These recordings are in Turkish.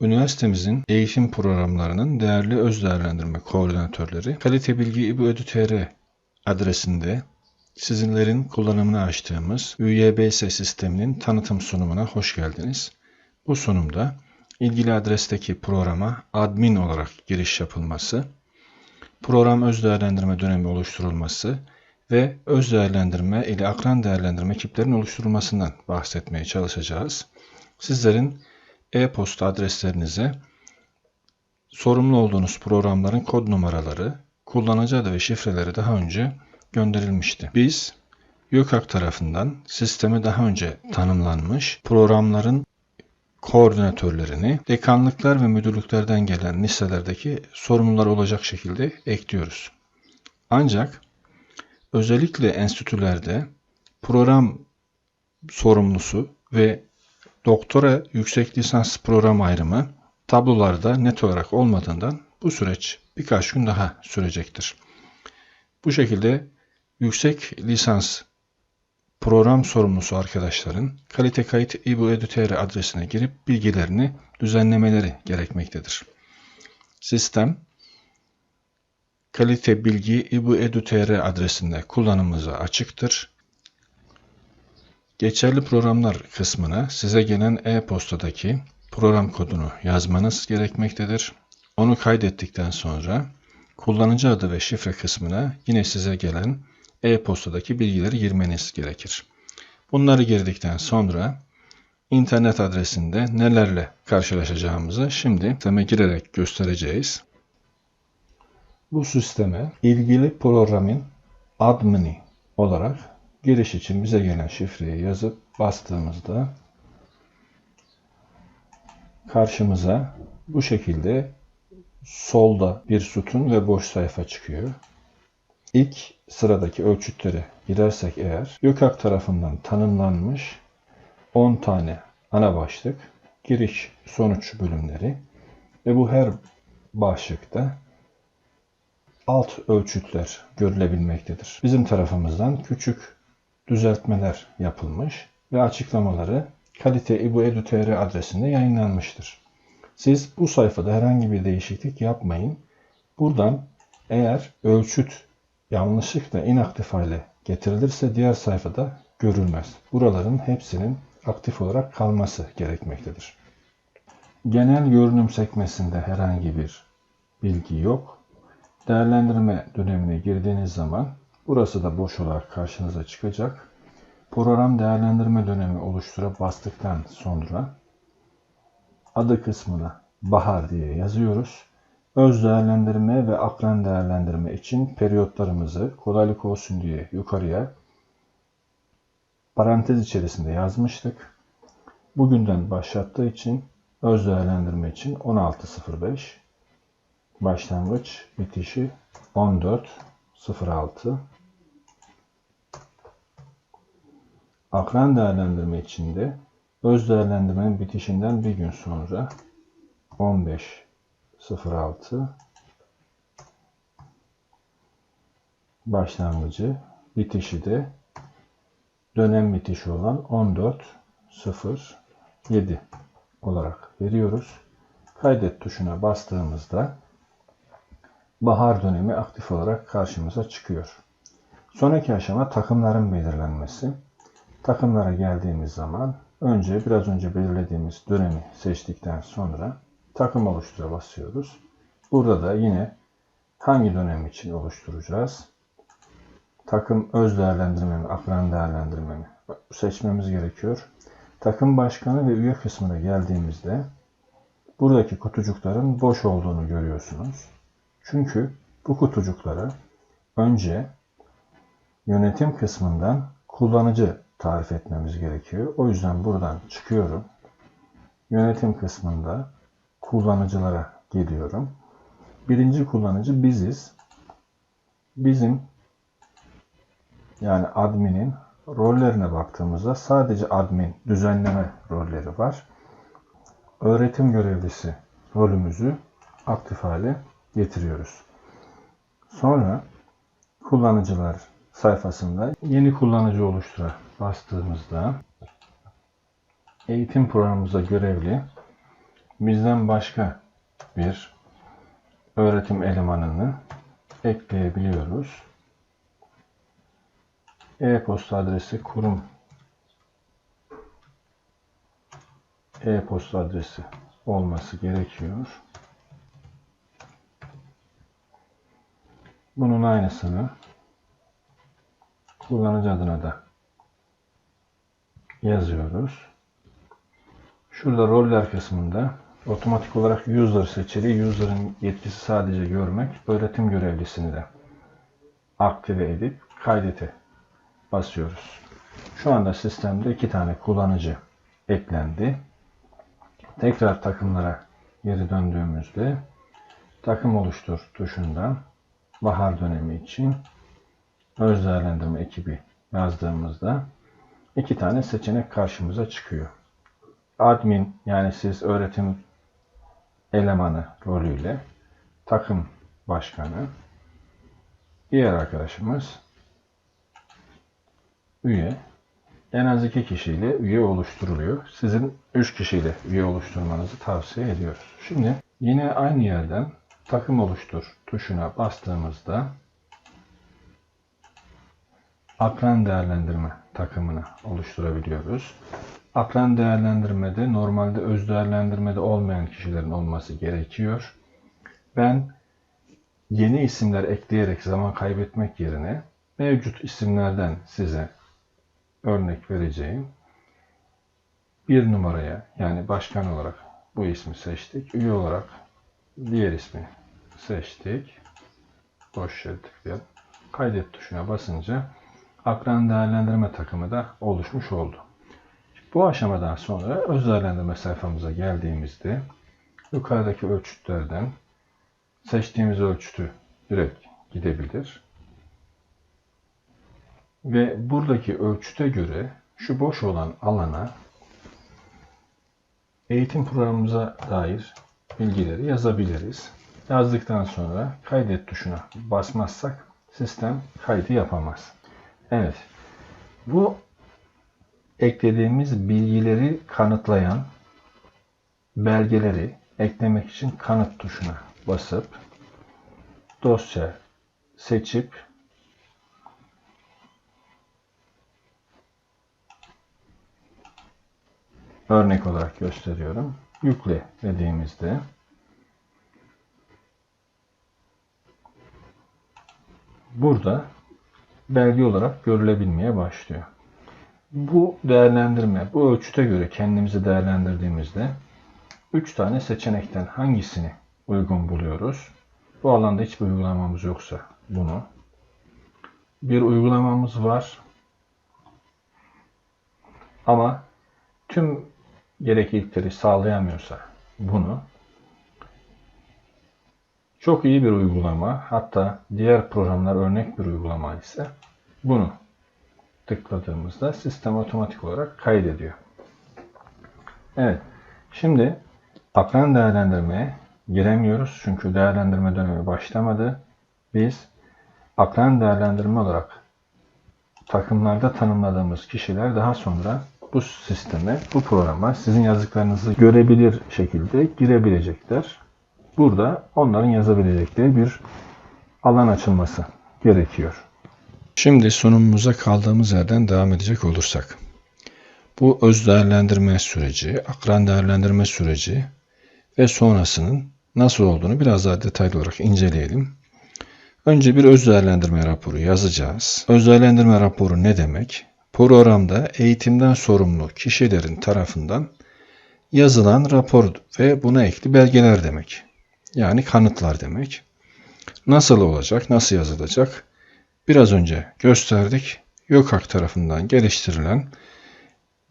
Üniversitemizin eğitim programlarının değerli öz değerlendirme koordinatörleri Kalite Bilgi İBÜ Edu.tr adresinde sizlerin kullanımını açtığımız üYBS sisteminin tanıtım sunumuna hoş geldiniz. Bu sunumda ilgili adresteki programa admin olarak giriş yapılması, program öz değerlendirme dönemi oluşturulması ve öz değerlendirme ile akran değerlendirme ekiplerinin oluşturulmasından bahsetmeye çalışacağız. Sizlerin e-posta adreslerinize sorumlu olduğunuz programların kod numaraları, kullanıcı adı ve şifreleri daha önce gönderilmişti. Biz YÖKAK tarafından sisteme daha önce tanımlanmış programların koordinatörlerini dekanlıklar ve müdürlüklerden gelen listelerdeki sorumlular olacak şekilde ekliyoruz. Ancak özellikle enstitülerde program sorumlusu ve doktora yüksek lisans program ayrımı tablolarda net olarak olmadığından bu süreç birkaç gün daha sürecektir. Bu şekilde yüksek lisans program sorumlusu arkadaşların kalite kayıt İBU Edu.tr adresine girip bilgilerini düzenlemeleri gerekmektedir. Sistem kalite bilgi İBU Edu.tr adresinde kullanımımıza açıktır. Geçerli programlar kısmına size gelen e-postadaki program kodunu yazmanız gerekmektedir. Onu kaydettikten sonra kullanıcı adı ve şifre kısmına yine size gelen e-postadaki bilgileri girmeniz gerekir. Bunları girdikten sonra internet adresinde nelerle karşılaşacağımızı şimdi sisteme girerek göstereceğiz. Bu sisteme ilgili programın admini olarak giriş için bize gelen şifreyi yazıp bastığımızda karşımıza bu şekilde solda bir sütun ve boş sayfa çıkıyor. İlk sıradaki ölçütlere girersek eğer YÖKAK tarafından tanımlanmış 10 tane ana başlık, giriş sonuç bölümleri ve bu her başlıkta alt ölçütler görülebilmektedir. Bizim tarafımızdan küçük düzeltmeler yapılmış ve açıklamaları kalite İBU Edu.tr adresinde yayınlanmıştır. Siz bu sayfada herhangi bir değişiklik yapmayın. Buradan eğer ölçüt yanlışlıkla inaktif hale getirilirse diğer sayfada görülmez. Buraların hepsinin aktif olarak kalması gerekmektedir. Genel görünüm sekmesinde herhangi bir bilgi yok. Değerlendirme dönemine girdiğiniz zaman burası da boş olarak karşınıza çıkacak. Program değerlendirme dönemi oluştura bastıktan sonra adı kısmına bahar diye yazıyoruz. Öz değerlendirme ve akran değerlendirme için periyotlarımızı kolaylık olsun diye yukarıya parantez içerisinde yazmıştık. Bugünden başlattığı için öz değerlendirme için 16.05 başlangıç bitişi 14.06 akran değerlendirme için de öz değerlendirmenin bitişinden bir gün sonra 15.06 başlangıcı bitişi de dönem bitişi olan 14.07 olarak veriyoruz. Kaydet tuşuna bastığımızda bahar dönemi aktif olarak karşımıza çıkıyor. Sonraki aşama takımların belirlenmesi. Takımlara geldiğimiz zaman önce biraz önce belirlediğimiz dönemi seçtikten sonra takım oluştura basıyoruz. Burada da yine hangi dönem için oluşturacağız? Takım öz değerlendirme mi, akran değerlendirme mi? Seçmemiz gerekiyor. Takım başkanı ve üye kısmına geldiğimizde buradaki kutucukların boş olduğunu görüyorsunuz. Çünkü bu kutucukları önce yönetim kısmından kullanıcı tarif etmemiz gerekiyor. O yüzden buradan çıkıyorum. Yönetim kısmında kullanıcılara geliyorum. Birinci kullanıcı biziz. Bizim yani adminin rollerine baktığımızda sadece admin düzenleme rolleri var. Öğretim görevlisi rolümüzü aktif hale getiriyoruz. Sonra kullanıcılar sayfasında yeni kullanıcı oluştura bastığımızda eğitim programımıza görevli bizden başka bir öğretim elemanını ekleyebiliyoruz. E-posta adresi kurum e-posta adresi olması gerekiyor. Bunun aynısını kullanıcı adına da yazıyoruz. Şurada roller kısmında otomatik olarak user seçili. User'ın yetkisi sadece görmek. Öğretim görevlisini de aktive edip kaydete basıyoruz. Şu anda sistemde iki tane kullanıcı eklendi. Tekrar takımlara geri döndüğümüzde takım oluştur tuşundan bahar dönemi için öz değerlendirme ekibi yazdığımızda iki tane seçenek karşımıza çıkıyor. Admin yani siz öğretim elemanı rolüyle takım başkanı diğer arkadaşımız üye en az iki kişiyle üye oluşturuluyor. Sizin üç kişiyle üye oluşturmanızı tavsiye ediyoruz. Şimdi yine aynı yerden takım oluştur tuşuna bastığımızda akran değerlendirme takımını oluşturabiliyoruz. Akran değerlendirmede normalde öz değerlendirmede olmayan kişilerin olması gerekiyor. Ben yeni isimler ekleyerek zaman kaybetmek yerine mevcut isimlerden size örnek vereceğim. Bir numaraya yani başkan olarak bu ismi seçtik. Üye olarak diğer ismi seçtik. Boş yere tıklayalım. Kaydet tuşuna basınca akran değerlendirme takımı da oluşmuş oldu. Bu aşamadan sonra öz değerlendirme sayfamıza geldiğimizde yukarıdaki ölçütlerden seçtiğimiz ölçütü direkt gidebilir. Ve buradaki ölçüte göre şu boş olan alana eğitim programımıza dair bilgileri yazabiliriz. Yazdıktan sonra kaydet tuşuna basmazsak sistem kaydı yapamaz. Evet. Bu eklediğimiz bilgileri kanıtlayan belgeleri eklemek için kanıt tuşuna basıp dosya seçip örnek olarak gösteriyorum. Yükle dediğimizde burada belge olarak görülebilmeye başlıyor. Bu değerlendirme, bu ölçüte göre kendimizi değerlendirdiğimizde 3 tane seçenekten hangisini uygun buluyoruz? Bu alanda hiçbir uygulamamız yoksa bunu. Bir uygulamamız var. Ama tüm gereklilikleri sağlayamıyorsa bunu çok iyi bir uygulama hatta diğer programlar örnek bir uygulama ise bunu tıkladığımızda sistem otomatik olarak kaydediyor. Evet. Şimdi akran değerlendirmeye giremiyoruz. Çünkü değerlendirme dönemi başlamadı. Biz akran değerlendirme olarak takımlarda tanımladığımız kişiler daha sonra bu sisteme, bu programa sizin yazdıklarınızı görebilir şekilde girebilecekler. Burada onların yazabilecekleri bir alan açılması gerekiyor. Şimdi sunumumuza kaldığımız yerden devam edecek olursak. Bu öz değerlendirme süreci, akran değerlendirme süreci ve sonrasının nasıl olduğunu biraz daha detaylı olarak inceleyelim. Önce bir öz değerlendirme raporu yazacağız. Öz değerlendirme raporu ne demek? Programda eğitimden sorumlu kişilerin tarafından yazılan rapor ve buna ekli belgeler demek. Yani kanıtlar demek. Nasıl olacak, nasıl yazılacak? Biraz önce gösterdik. YÖKAK tarafından geliştirilen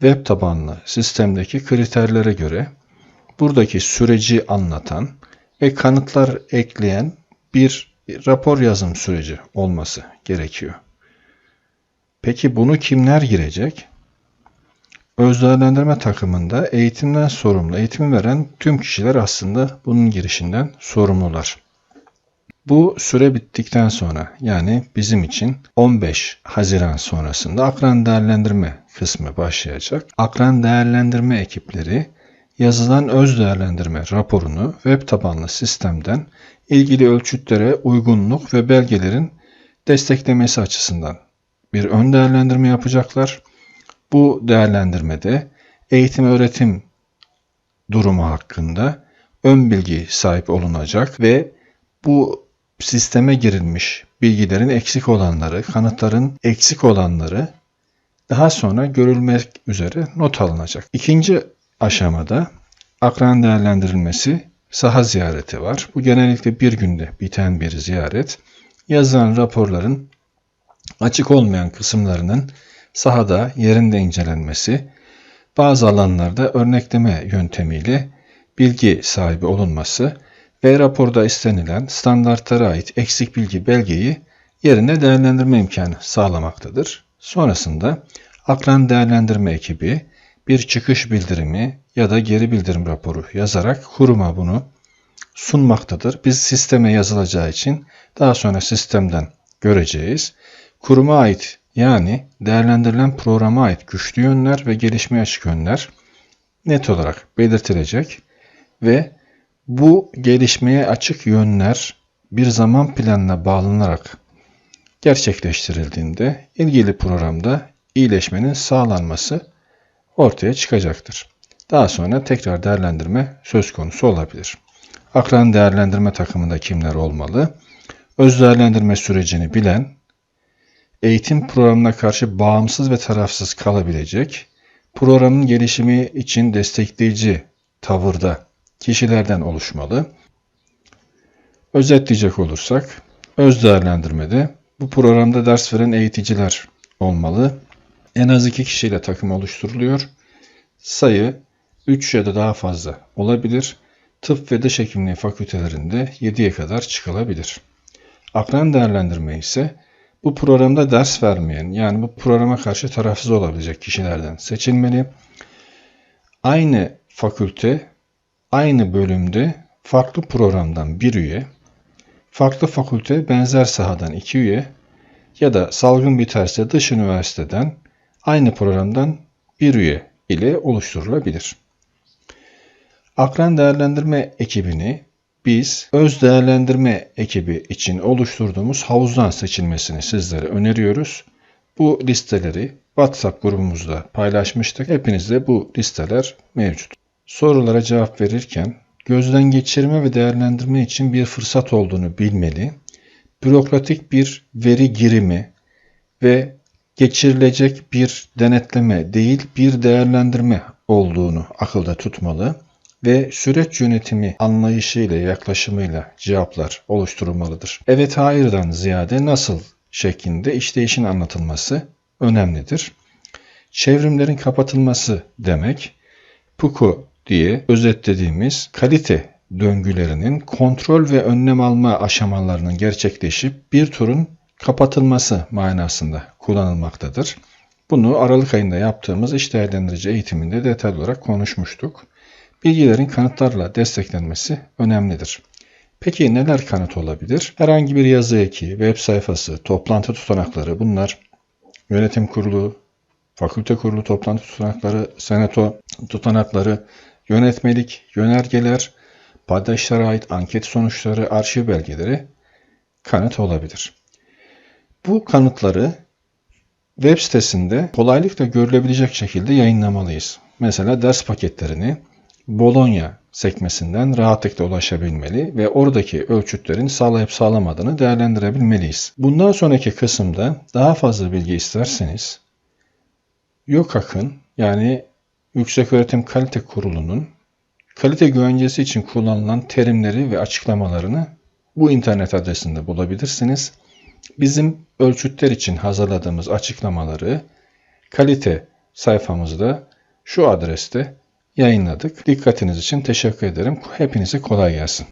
web tabanlı sistemdeki kriterlere göre buradaki süreci anlatan ve kanıtlar ekleyen bir rapor yazım süreci olması gerekiyor. Peki bunu kimler girecek? Özdeğerlendirme takımında eğitimden sorumlu, eğitimi veren tüm kişiler aslında bunun girişinden sorumlular. Bu süre bittikten sonra yani bizim için 15 Haziran sonrasında akran değerlendirme kısmı başlayacak. Akran değerlendirme ekipleri yazılan öz değerlendirme raporunu web tabanlı sistemden ilgili ölçütlere uygunluk ve belgelerin desteklemesi açısından bir ön değerlendirme yapacaklar. Bu değerlendirmede eğitim öğretim durumu hakkında ön bilgi sahip olunacak ve bu sisteme girilmiş bilgilerin eksik olanları, kanıtların eksik olanları daha sonra görülmek üzere not alınacak. İkinci aşamada akran değerlendirilmesi saha ziyareti var. Bu genellikle bir günde biten bir ziyaret. Yazılan raporların açık olmayan kısımlarının sahada yerinde incelenmesi, bazı alanlarda örnekleme yöntemiyle bilgi sahibi olunması ve raporda istenilen standartlara ait eksik bilgi belgeyi yerine değerlendirme imkanı sağlamaktadır. Sonrasında akran değerlendirme ekibi bir çıkış bildirimi ya da geri bildirim raporu yazarak kuruma bunu sunmaktadır. Biz sisteme yazılacağı için daha sonra sistemden göreceğiz. Kuruma ait yani değerlendirilen programa ait güçlü yönler ve gelişmeye açık yönler net olarak belirtilecek ve bu gelişmeye açık yönler bir zaman planına bağlanarak gerçekleştirildiğinde ilgili programda iyileşmenin sağlanması ortaya çıkacaktır. Daha sonra tekrar değerlendirme söz konusu olabilir. Akran değerlendirme takımında kimler olmalı? Öz değerlendirme sürecini bilen, eğitim programına karşı bağımsız ve tarafsız kalabilecek, programın gelişimi için destekleyici tavırda kişilerden oluşmalı. Özetleyecek olursak, öz değerlendirmede bu programda ders veren eğiticiler olmalı. En az iki kişiyle takım oluşturuluyor. Sayı 3 ya da daha fazla olabilir. Tıp ve diş hekimliği fakültelerinde 7'ye kadar çıkılabilir. Akran değerlendirme ise bu programda ders vermeyen yani bu programa karşı tarafsız olabilecek kişilerden seçilmeli. Aynı fakülte, aynı bölümde farklı programdan bir üye, farklı fakülte benzer sahadan iki üye ya da salgın biterse dış üniversiteden aynı programdan bir üye ile oluşturulabilir. Akran değerlendirme ekibini biz öz değerlendirme ekibi için oluşturduğumuz havuzdan seçilmesini sizlere öneriyoruz. Bu listeleri WhatsApp grubumuzda paylaşmıştık. Hepinizde bu listeler mevcut. Sorulara cevap verirken gözden geçirme ve değerlendirme için bir fırsat olduğunu bilmeli. Bürokratik bir veri girimi ve geçirilecek bir denetleme değil bir değerlendirme olduğunu akılda tutmalı ve süreç yönetimi anlayışıyla, yaklaşımıyla cevaplar oluşturulmalıdır. Evet hayırdan ziyade nasıl şeklinde işleyişin anlatılması önemlidir. Çevrimlerin kapatılması demek PUKO diye özetlediğimiz kalite döngülerinin kontrol ve önlem alma aşamalarının gerçekleşip bir turun kapatılması manasında kullanılmaktadır. Bunu Aralık ayında yaptığımız iş değerlendirici eğitiminde detaylı olarak konuşmuştuk. Bilgilerin kanıtlarla desteklenmesi önemlidir. Peki neler kanıt olabilir? Herhangi bir yazı eki, web sayfası, toplantı tutanakları bunlar yönetim kurulu, fakülte kurulu toplantı tutanakları, senato tutanakları, yönetmelik, yönergeler, paydaşlara ait anket sonuçları, arşiv belgeleri kanıt olabilir. Bu kanıtları web sitesinde kolaylıkla görülebilecek şekilde yayınlamalıyız. Mesela ders paketlerini Bologna sekmesinden rahatlıkla ulaşabilmeli ve oradaki ölçütlerin sağlayıp sağlamadığını değerlendirebilmeliyiz. Bundan sonraki kısımda daha fazla bilgi isterseniz YÖKAK'ın yani Yükseköğretim Kalite Kurulu'nun kalite güvencesi için kullanılan terimleri ve açıklamalarını bu internet adresinde bulabilirsiniz. Bizim ölçütler için hazırladığımız açıklamaları kalite sayfamızda şu adreste yayınladık. Dikkatiniz için teşekkür ederim. Hepinize kolay gelsin.